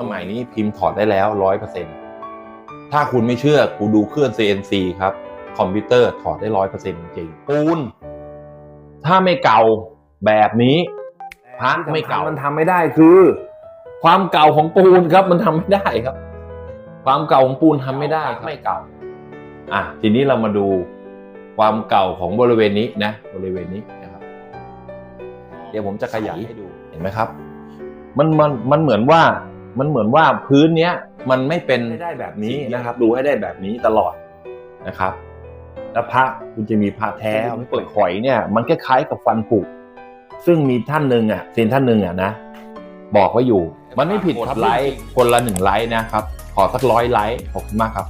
สมัยนี้พิมพ์ถอดได้แล้วร้อยเปอร์เซ็นถ้าคุณไม่เชื่อกูดูเครื่อง CNC ครับ คอมพิวเตอร์ถอดได้ร้อยเปอร์เซ็นจริงๆปูนถ้าไม่เก่าแบบนี้พระไม่เก่ามันทำไม่ได้คือ ความเก่าของปูนครับมันทำไม่ได้ครับ ความเก่าของปูนทำไม่ได้ไม่เก่าอะทีนี้เรามาดูความเก่าของบริเวณนี้นะ บริเวณนี้นะครับ เดี๋ยวผมจะขยายให้ดูเห็นไหมครับ มันมันมันเหมือนว่า มันเหมือนว่าพื้นเนี้ยมันไม่เป็นได้แบบนี้นะครับ ดูให้ได้แบบนี้ตลอดนะครับแล้วพระคุณจะมีพระแท้เปิดหอยเนี่ย มันคล้ายๆกับฟันผุซึ่งมีท่านหนึ่งอะเซนท่านหนึ่งอะนะบอกไว้อยู่ มันไม่ผิดครับไลค์คนละหนึ่งไลค์นะครับ ขอสักร้อยไลค์ขอบคุณมากครับ